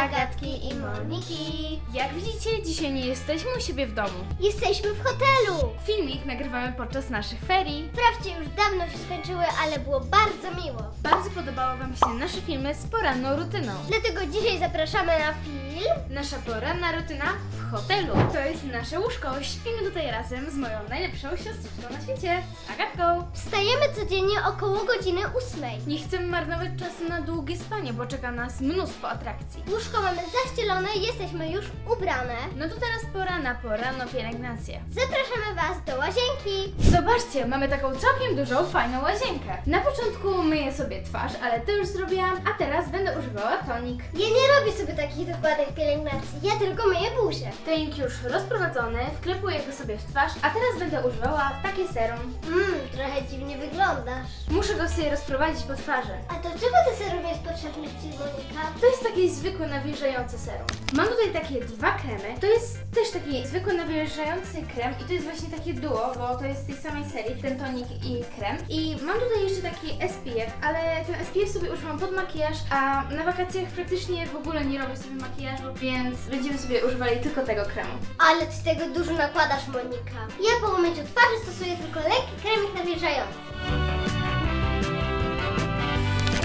Agatki i Moniki. Jak widzicie, dzisiaj nie jesteśmy u siebie w domu. Jesteśmy w hotelu. Filmik nagrywamy podczas naszych ferii. Wprawdzie już dawno się skończyły, ale było bardzo miło. Bardzo podobały Wam się nasze filmy z poranną rutyną. Dlatego dzisiaj zapraszamy na film. Nasza poranna rutyna w hotelu. To jest nasze łóżko. Śpimy tutaj razem z moją najlepszą siostryczką na świecie, z Agatką. Wstajemy codziennie około godziny ósmej. Nie chcemy marnować czasu na długie spanie, bo czeka nas mnóstwo atrakcji. Łóżko mamy zaścielone, jesteśmy już ubrane. No to teraz pora na poranną pielęgnację. Zapraszamy Was do łazienki. Zobaczcie, mamy taką całkiem dużą, fajną łazienkę. Na początku myję sobie twarz, ale to już zrobiłam, a teraz będę używała tonik. Ja nie robię sobie takich dokładnych pielęgnacji, ja tylko myję buzię. Tonik już rozprowadzony, wklepuję go sobie w twarz, a teraz będę używała takie serum. Mmm, trochę dziwnie wyglądasz. Muszę go sobie rozprowadzić po twarzy. A do czego ty serum jest potrzebny Ci, Monika? To jest takie zwykłe nawilżające serum. Mam tutaj takie dwa kremy. To jest też taki zwykły nawilżający krem i to jest właśnie takie duo, bo to jest z tej samej serii, ten tonik i krem. I mam tutaj jeszcze taki SPF, ale ten SPF sobie używam pod makijaż, a na wakacjach praktycznie w ogóle nie robię sobie makijażu, więc będziemy sobie używali tylko tego kremu. Ale Ty tego dużo nakładasz, Monika. Ja po umyciu twarzy stosuję tylko lekki kremik nawilżający.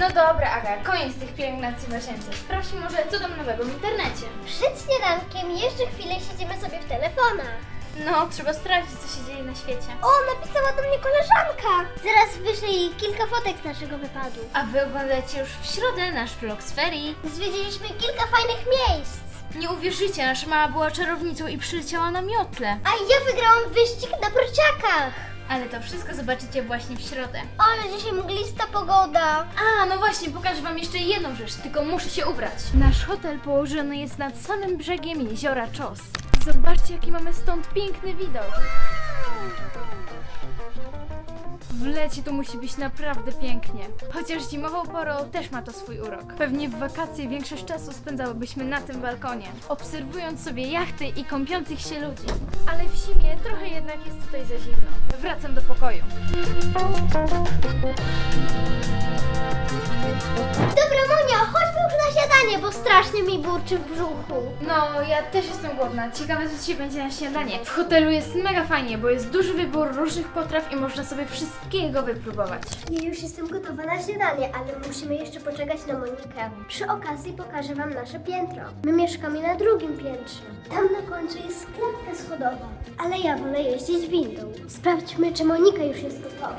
No dobra, Aga, koniec tych pielęgnacji w łazience. Sprawdźmy może, co tam nowego w internecie. Przed śniadankiem jeszcze chwilę siedzimy sobie w telefonach. No, trzeba sprawdzić, co się dzieje na świecie. O, napisała do mnie koleżanka. Zaraz wyślę jej kilka fotek z naszego wypadu. A wy oglądacie już w środę nasz vlog z ferii. Zwiedziliśmy kilka fajnych miejsc. Nie uwierzycie, nasza mama była czarownicą i przyleciała na miotle. A ja wygrałam wyścig na prociakach. Ale to wszystko zobaczycie właśnie w środę. Ale dzisiaj mglista pogoda. A, no właśnie, pokażę wam jeszcze jedną rzecz, tylko muszę się ubrać. Nasz hotel położony jest nad samym brzegiem jeziora Czos. Zobaczcie, jaki mamy stąd piękny widok. W lecie to musi być naprawdę pięknie. Chociaż zimową porą też ma to swój urok. Pewnie w wakacje większość czasu spędzałybyśmy na tym balkonie, obserwując sobie jachty i kąpiących się ludzi. Ale w zimie trochę jednak jest tutaj za zimno. Wracam do pokoju. Strasznie mi burczy w brzuchu. No, ja też jestem głodna. Ciekawe, co dzisiaj będzie na śniadanie. W hotelu jest mega fajnie, bo jest duży wybór różnych potraw i można sobie wszystkiego wypróbować. Ja już jestem gotowa na śniadanie, ale musimy jeszcze poczekać na Monikę. Przy okazji pokażę Wam nasze piętro. My mieszkamy na drugim piętrze. Tam na końcu jest klatka schodowa, ale ja wolę jeździć windą. Sprawdźmy, czy Monika już jest gotowa.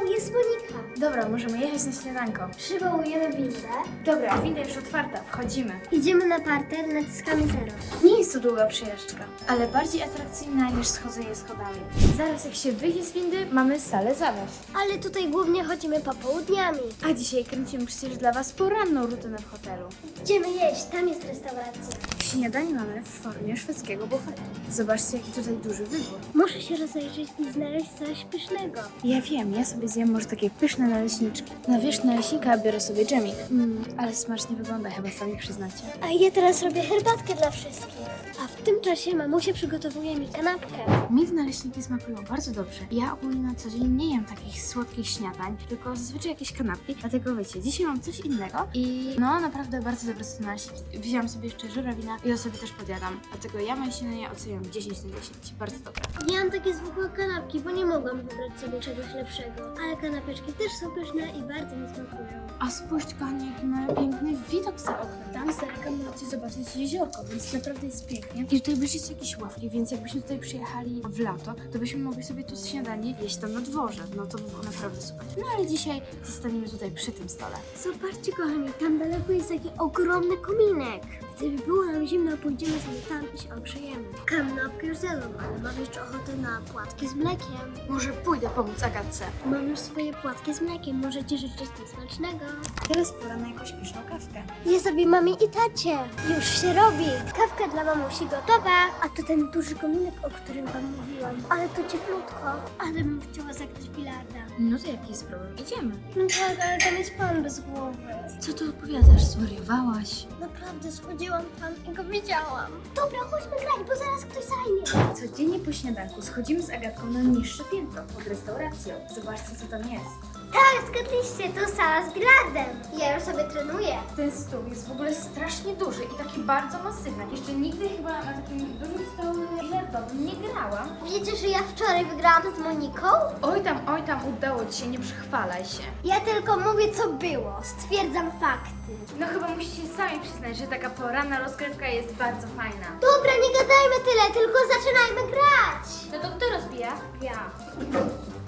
O, jest Monika. Dobra, możemy jechać na śniadanko. Przywołujemy windę. Dobra, winda już otwarta, wchodzimy. Idziemy na parter, naciskamy zero. Nie jest to długa przejażdżka, ale bardziej atrakcyjna niż schodzenie schodami. Zaraz jak się wyjdzie z windy, mamy salę zabaw. Ale tutaj głównie chodzimy popołudniami. A dzisiaj kręcimy przecież dla Was poranną rutynę w hotelu. Idziemy jeść, tam jest restauracja. Śniadanie mamy w formie szwedzkiego bufetu. Zobaczcie, jaki tutaj duży wybór. Muszę się rozejrzeć i znaleźć coś pysznego. Ja wiem, ja sobie zjem może takie pyszne naleśniczki. Na wierzch naleśnika biorę sobie dżemik. Mmm, ale smacznie wygląda, chyba sami przyznacie. A ja teraz robię herbatkę dla wszystkich. A w tym czasie mamusia przygotowuje mi kanapkę. Mi naleśniki smakują bardzo dobrze. Ja ogólnie na co dzień nie jem takich słodkich śniadań, tylko zazwyczaj jakieś kanapki. Dlatego wiecie, dzisiaj mam coś innego i no naprawdę bardzo dobre są naleśniki. Wziąłam sobie jeszcze żurawina ja sobie też podjadam. Dlatego ja moje śniadanie oceniam 10 na 10. Bardzo dobre. Ja mam takie zwykłe kanapki, bo nie mogłam wybrać sobie czegoś lepszego. Ale kanapeczki też są pyszne i bardzo mi smakują. A spójrzcie kochani, jaki mamy piękny widok za oknem. Tam z daleka możecie zobaczyć jeziorko, więc naprawdę jest pięknie. I tutaj byście są jakieś ławki, więc jakbyśmy tutaj przyjechali w lato, to byśmy mogli sobie tu śniadanie jeść tam na dworze. No to by było naprawdę super. No ale dzisiaj zostaniemy tutaj przy tym stole. Zobaczcie kochani, tam daleko jest taki ogromny kominek. Gdyby było nam zimno, pójdziemy sobie tam i się ogrzejemy. Kanapkę już zjadłam, ale mam jeszcze ochotę na płatki z mlekiem. Może pójdę pomóc Agatce. Mam już swoje płatki z mlekiem, możecie życzyć mi smacznego. Teraz pora na jakąś pyszną kawkę. Ja sobie mamie i tacie. Już się robi. Kawka dla mamusi gotowa. A to ten duży kominek, o którym wam mówiłam. Ale to cieplutko. Ale bym chciała zagrać bilarda. No to jaki jest problem? Idziemy. No tak, ale tam jest pan bez głowy. Co ty opowiadasz? Zwariowałaś? Naprawdę schodziłam tam i go widziałam. Dobra, chodźmy grać, bo zaraz ktoś zajmie. Codziennie po śniadanku schodzimy z Agatką na niższe piętro pod restauracją. Zobaczcie co tam jest. Tak, zgadliście, to sala z bilardem. Ja już sobie trenuję. Ten stół jest w ogóle strasznie duży i taki bardzo masywny. Jeszcze nigdy chyba na takim dużym stole bilardowym nie grałam. Wiecie, że ja wczoraj wygrałam z Moniką? Oj tam, oj tam, udało ci się, nie przechwalaj się. Ja tylko mówię, co było. Stwierdzam fakty. No chyba musicie sami przyznać, że taka poranna rozgrywka jest bardzo fajna. Dobra, nie gadajmy tyle, tylko zaczynajmy grać. No to kto rozbija? Ja.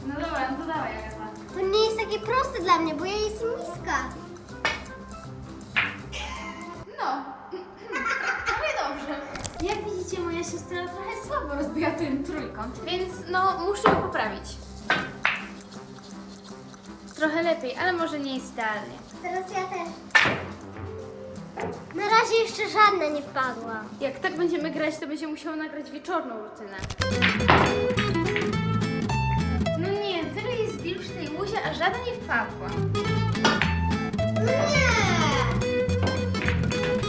No dobra, no to dawaj, Agata. To nie jest takie proste dla mnie, bo ja jestem niska. No, prawie dobrze. Jak widzicie, moja siostra trochę słabo rozbija ten trójkąt, więc no muszę ją poprawić. Trochę lepiej, ale może nie jest idealnie. Teraz ja też. Na razie jeszcze żadna nie wpadła. Jak tak będziemy grać, to będzie musiał nagrać wieczorną rutynę. Łuzie, a żadna nie wpadła.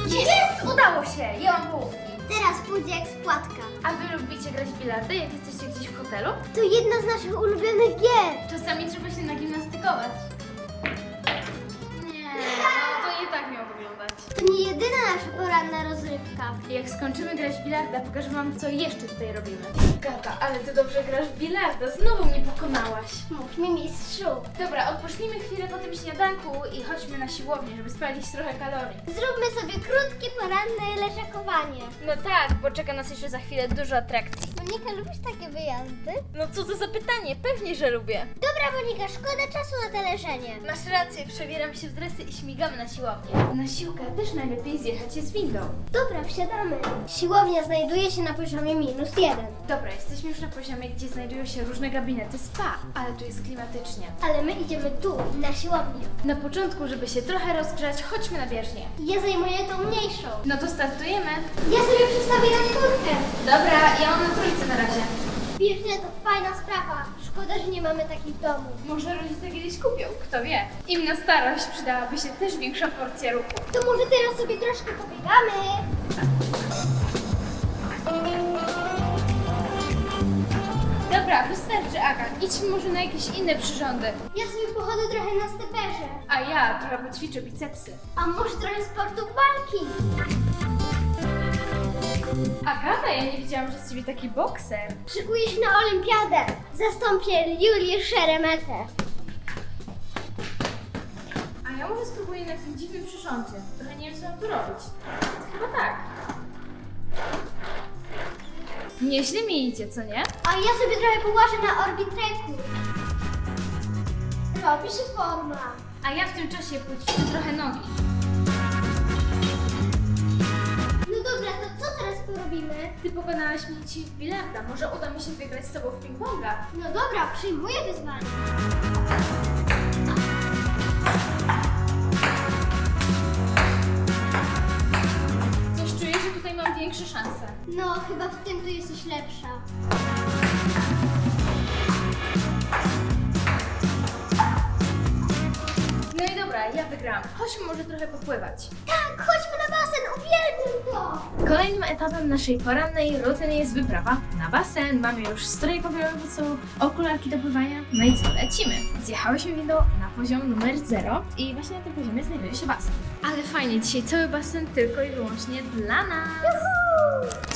Nie! Jest! Udało się! Ja mam połówki. Teraz pójdzie jak spłatka. A wy lubicie grać w bilardy, jak jesteście gdzieś w hotelu? To jedna z naszych ulubionych gier. Czasami trzeba się nagimnastykować. Nie jedyna nasza poranna rozrywka. Jak skończymy grać w bilarda, pokażę wam, co jeszcze tutaj robimy. Gata, ale ty dobrze grasz w bilarda, znowu mnie pokonałaś. Mów mi mistrzu. Dobra, odpocznijmy chwilę po tym śniadanku i chodźmy na siłownię, żeby spalić trochę kalorii. Zróbmy sobie krótkie poranne leżakowanie. No tak, bo czeka nas jeszcze za chwilę dużo atrakcji. Monika, lubisz takie wyjazdy? No co to za pytanie? Pewnie, że lubię. Dobra, Monika, szkoda czasu na te leżenie. Masz rację, przebieram się w dresy i śmigamy na siłownię. Na siłkę też najlepiej zjechać jest windą. Dobra, wsiadamy. Siłownia znajduje się na poziomie minus jeden. Dobra, jesteśmy już na poziomie, gdzie znajdują się różne gabinety spa, ale tu jest klimatycznie. Ale my idziemy tu, na siłownię. Na początku, żeby się trochę rozgrzać, chodźmy na bieżnię. Ja zajmuję tą mniejszą. No to startujemy. Ja sobie przestawię na czwórkę. Dobra, ja mam na trójce na razie. Bieżnia to fajna sprawa. Szkoda, że nie mamy takich w domu. Może rodzice kiedyś kupią, kto wie. Im na starość przydałaby się też większa porcja ruchu. To może teraz sobie troszkę pobiegamy. Dobra, wystarczy, Aga. Idźmy może na jakieś inne przyrządy. Ja sobie pochodzę trochę na steperze. A ja trochę poćwiczę bicepsy. A może trochę sportów walki? Agata, ja nie wiedziałam, że z ciebie taki bokser. Szykuję się na olimpiadę. Zastąpię Julię Szeremetę. A ja może spróbuję na tym dziwnym przyrządzie. Trochę nie wiem, co mam tu robić. Chyba tak. Nieźle mi idzie, co nie? A ja sobie trochę połażę na orbitreku. Robi się forma. A ja w tym czasie poćwiczę trochę nogi. Ty pokonałaś mnie dzisiaj w bilarda. Może uda mi się wygrać z tobą w ping-ponga. No dobra, przyjmuję wyzwanie. Coś czuję, że tutaj mam większe szanse. No, chyba w tym to jesteś lepsza. No i dobra, ja wygram. Chodźmy może trochę popływać. Tak, chodźmy na basen, uwielbiam to! Kolejnym etapem naszej porannej rutyny jest wyprawa na basen. Mamy już strój co okularki do pływania. No i co, lecimy. Zjechałyśmy windą na poziom numer 0 i właśnie na tym poziomie znajduje się basen. Ale fajnie, dzisiaj cały basen tylko i wyłącznie dla nas. 3,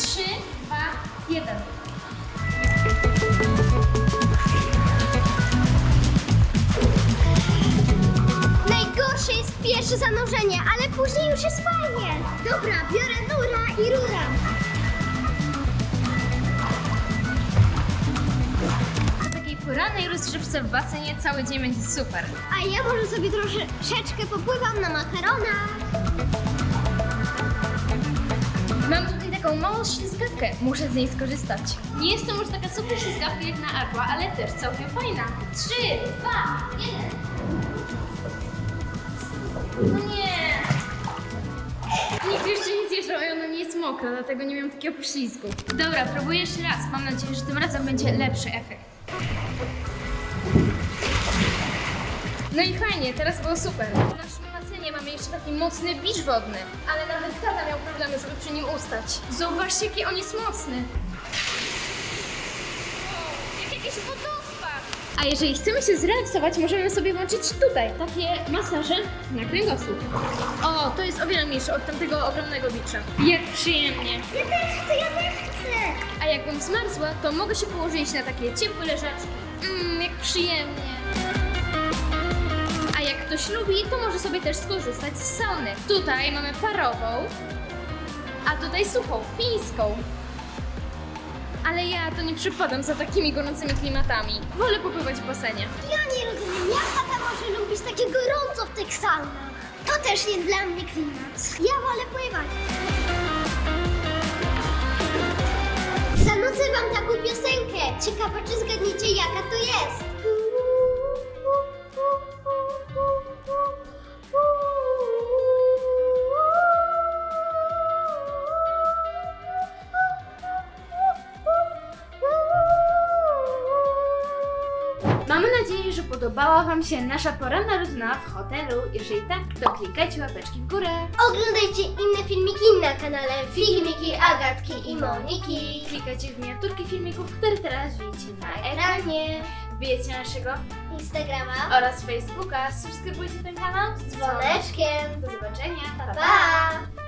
pierwsze zanurzenie, ale później już jest fajnie. Dobra, biorę nura i rura. Po takiej porannej rozgrzewce w basenie cały dzień będzie super. A ja może sobie troszeczkę popływam na makaronach. Mam tutaj taką małą ślizgawkę, muszę z niej skorzystać. Nie jest to może taka super ślizgawka jak na Aqua, ale też całkiem fajna. 3, 2, 1. No nie! Nigdy jeszcze nie zjeżdżał i ona nie jest mokra, dlatego nie miałam takiego poślizgu. Dobra, próbuję jeszcze raz. Mam nadzieję, że tym razem będzie lepszy efekt. No i fajnie, teraz było super. W naszym basenie mamy jeszcze taki mocny bicz wodny, ale nawet tata miał problemy, żeby przy nim ustać. Zobaczcie, jaki on jest mocny. Jak jakiś wodospad. A jeżeli chcemy się zrelaksować, możemy sobie włączyć tutaj takie masaże na kręgosłup. O, to jest o wiele mniejsze od tamtego ogromnego bicza. Jak przyjemnie. Ja też chcę, ja też chcę. A jakbym zmarzła, to mogę się położyć na takie ciepłe leżaczki. Mmm, jak przyjemnie. A jak ktoś lubi, to może sobie też skorzystać z sauny. Tutaj mamy parową, a tutaj suchą, fińską. Ale ja to nie przypadam za takimi gorącymi klimatami. Wolę popływać w basenie. Ja nie rozumiem, jak tata może lubić takie gorąco w tych saunach. To też jest dla mnie klimat. Ja wolę pływać. Zanudzę wam taką piosenkę. Ciekawa, czy zgadniecie, jaka to jest. Wam się nasza poranna rutyna w hotelu. Jeżeli tak, to klikajcie łapeczki w górę. Oglądajcie inne filmiki na kanale Filmiki Agatki i Moniki. Klikajcie w miniaturki filmików, które teraz widzicie na ekranie. Wbijecie naszego Instagrama oraz Facebooka. Subskrybujcie ten kanał z dzwoneczkiem. Do zobaczenia. Pa!